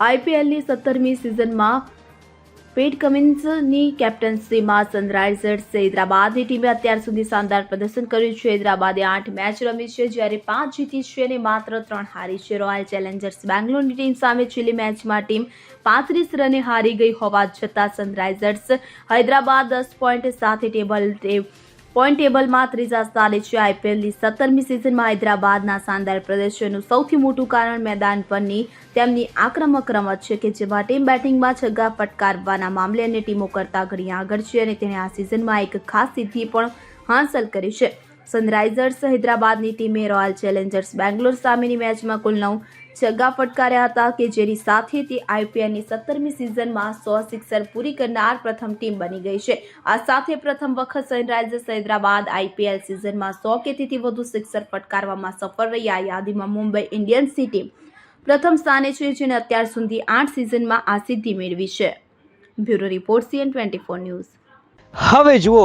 આઈપીએલની સત્તરમી સિઝનમાં પેટ કમિન્સની કેપ્ટન્સીમાં સનરાઇઝર્સ હૈદરાબાદની ટીમે અત્યાર સુધી શાનદાર પ્રદર્શન કર્યું છે. હૈદરાબાદે આઠ મેચ રમી છે, જ્યારે પાંચ જીતી છે અને માત્ર ત્રણ હારી છે. રોયલ ચેલેન્જર્સ બેંગ્લોરની ટીમ સામે છેલ્લી મેચમાં ટીમ પાંત્રીસ રને હારી ગઈ હોવા છતાં સનરાઇઝર્સ હૈદરાબાદ દસ પોઈન્ટ સાથે ટેબલ પોઈન્ટ ટેબલમાં ત્રીજા સ્થાને છે આઈપીએલની સત્તરમી સિઝનમાં હૈદરાબાદના શાનદાર પ્રદર્શનનું સૌથી મોટું કારણ મેદાન પરની તેમની આક્રમક રમત છે કે જેમાં ટીમ બેટિંગમાં છગ્ગા ફટકારવાના મામલે અન્ય ટીમો કરતાં ઘણી આગળ છે અને તેણે આ સિઝનમાં એક ખાસ સિદ્ધિ પણ હાંસલ કરી છે. સનરાઇઝર્સ હૈદરાબાદની ટીમે રોયલ ચેલેન્જર્સ બેંગ્લોર સામેની મેચમાં કુલ નવ છગ્ગા ફટકાર્યા હતા કે જેની સાથે તે આઈપીએલની સત્તરમી સિઝનમાં સો સિક્સર પૂરી કરનાર પ્રથમ ટીમ બની ગઈ છે. આ સાથે પ્રથમ વખત સનરાઇઝર્સ હૈદરાબાદ આઈપીએલ સિઝનમાં સો કે તેથી વધુ સિક્સર ફટકારવામાં સફળ રહી આ યાદીમાં મુંબઈ ઇન્ડિયન્સની ટીમ પ્રથમ સ્થાને છે જેને અત્યાર સુધી આઠ સિઝનમાં આ સિદ્ધિ મેળવી છે. Bureau report CN twenty four news. હવે જુઓ